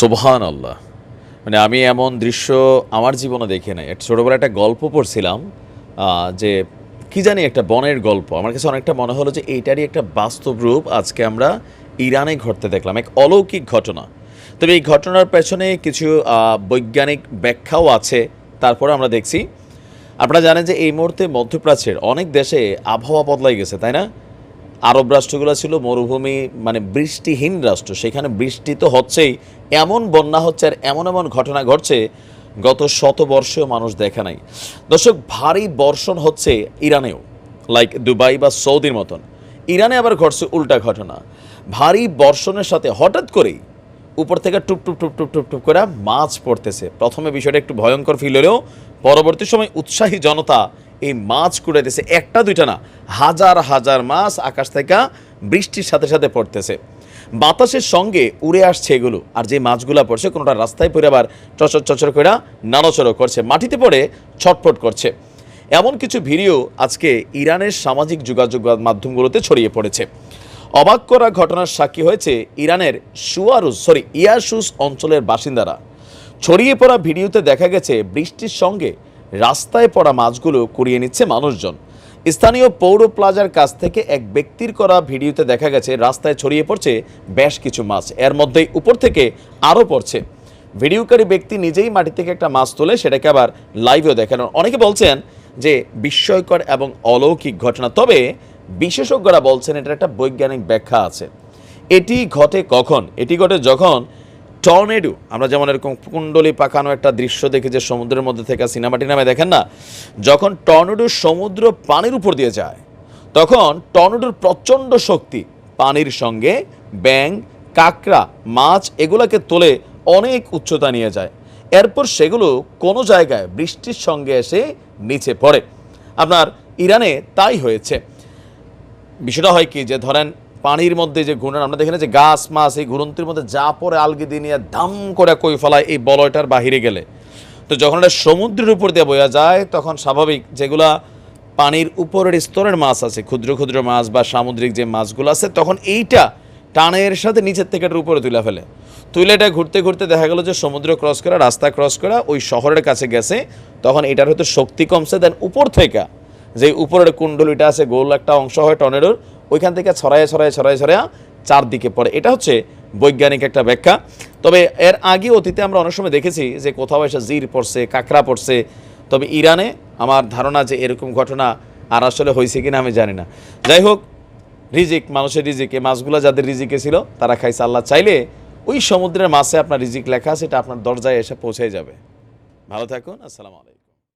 সুবহান আল্লাহ মানে আমি এমন দৃশ্য আমার জীবনে দেখে নাই। একটা ছোটোবেলা একটা গল্প পড়ছিলাম যে কি জানি একটা বনের গল্প। আমার কাছে অনেকটা মনে হলো যে এইটারই একটা বাস্তব রূপ আজকে আমরা ইরানে ঘটতে দেখলাম, এক অলৌকিক ঘটনা। তবে এই ঘটনার পেছনে কিছু বৈজ্ঞানিক ব্যাখ্যাও আছে, তারপরে আমরা দেখছি। আপনারা জানেন যে এই মুহূর্তে মধ্যপ্রাচ্যের অনেক দেশে আবহাওয়া বদলাই গেছে, তাই না? আরব রাষ্ট্রগুলো ছিল মরুভূমি মানে বৃষ্টিহীন রাষ্ট্র। সেখানে বৃষ্টি তো হচ্ছেই। এমন বন্যা হচ্ছে আর এমন এমন ঘটনা ঘটছে, গত শত বর্ষেও মানুষ দেখা নাই। দর্শক, ভারী বর্ষণ হচ্ছে ইরানেও লাইক দুবাই বা সৌদির মতন। ইরানে আবার ঘটছে উল্টা ঘটনা। ভারী বর্ষণের সাথে হঠাৎ করেই উপর থেকে টুপ টুপ টুপ টুপ টুপ টুপ করে মাছ পড়তেছে। প্রথমে বিষয়টা একটু ভয়ঙ্কর ফিল হলেও পরবর্তী সময় উৎসাহী জনতা এই মাছ কুড়াইতেছে। একটা, দুইটা না, হাজার হাজার মাছ আকাশ থেকে বৃষ্টির সাথে সাথে পড়তেছে। বাতাসের সঙ্গে উড়ে আসছে এগুলো, আর যে মাছগুলো পড়ছে কোনোটা রাস্তায় পড়ে আবার চচর চচর করে নাড়াচড়ো করছে, মাটিতে পড়ে ছটফট করছে। এমন কিছু ভিডিও আজকে ইরানের সামাজিক যোগাযোগ মাধ্যমগুলোতে ছড়িয়ে পড়েছে। অবাক করা ঘটনার সাক্ষী হয়েছে ইরানের সুয়ারুস সরি ইয়াসুস অঞ্চলের বাসিন্দারা। ছড়িয়ে পড়া ভিডিওতে দেখা গেছে বৃষ্টির সঙ্গে রাস্তায় পড়া মাছগুলো কুড়িয়ে নিচ্ছে মানুষজন। স্থানীয় পৌর প্লাজার কাছ থেকে এক ব্যক্তির করা ভিডিওতে দেখা গেছে, রাস্তায় ছড়িয়ে পড়ছে বেশ কিছু মাছ। এর মধ্যেই উপর থেকে আরও পড়ছে। ভিডিওকারী ব্যক্তি নিজেই মাটি থেকে একটা মাছ তোলে, সেটাকে আবার লাইভেও দেখেন। অনেকে বলছেন যে বিস্ময়কর এবং অলৌকিক ঘটনা। তবে বিশেষজ্ঞরা বলছেন এটার একটা বৈজ্ঞানিক ব্যাখ্যা আছে। এটি ঘটে কখন? এটি ঘটে যখন টর্নেডো, আমরা যেমন এরকম কুণ্ডলি পাকানো একটা দৃশ্য দেখি যে সমুদ্রের মধ্যে থেকে সিনেমাটি নামে, দেখেন না? যখন টর্নেডো সমুদ্র পানির উপর দিয়ে যায়, তখন টর্নেডোর প্রচণ্ড শক্তি, পানির সঙ্গে ব্যাং কাঁকড়া, মাছ এগুলোকে তোলে অনেক উচ্চতা নিয়ে যায়। এরপর সেগুলো কোনো জায়গায় বৃষ্টির সঙ্গে এসে নিচে পড়ে। আপনার ইরানে তাই হয়েছে। বিষয়টা হয় কি যে ধরেন পানির মধ্যে যে ঘূর্ণন, আমরা দেখি না যে গাছ, মাছ এই ঘুরন্তির মধ্যে যা পরে আলগি দিয়ে নিয়ে দাম করে কই ফেলায় এই বলয়টার বাহিরে গেলে। তো যখন এটা সমুদ্রের উপর দিয়ে বোঝা যায়, তখন স্বাভাবিক যেগুলা পানির উপরের স্তরের মাছ আছে, ক্ষুদ্র ক্ষুদ্র মাছ বা সামুদ্রিক যে মাছগুলো আছে, তখন এইটা টানের সাথে নিচের থেকে এটার উপরে তুলে ফেলে। তুলে এটা ঘুরতে ঘুরতে দেখা গেলো যে সমুদ্র ক্রস করা, রাস্তা ক্রস করা, ওই শহরের কাছে গেছে, তখন এটার হয়তো শক্তি কমছে দেন উপর থেকে যে উপরের কুণ্ডলিটা আছে, গোল একটা অংশ হয় টর্নেডোর, ওইখান থেকে ছড়ায় ছড়ায় ছড়ায় ছড়ায় চারদিকে পড়ে। এটা হচ্ছে বৈজ্ঞানিক একটা ব্যাখ্যা। তবে এর আগে অতীতে আমরা অনেক সময় দেখেছি যে কোথাও এসে জির পড়ছে, কাঁকড়া পড়ছে। তবে ইরানে আমার ধারণা যে এরকম ঘটনা আর আসলে হয়েছে কিনা আমি জানি না। যাই হোক, রিজিক, মানুষের রিজিকে মাছগুলো যাদের রিজিকে ছিল, তারা খাইছে আল্লাহ। চাইলে ওই সমুদ্রের মাছে আপনার রিজিক লেখা সেটা আপনার দরজায় এসে পৌঁছে যাবে। ভালো থাকুন, আসসালামু আলাইকুম।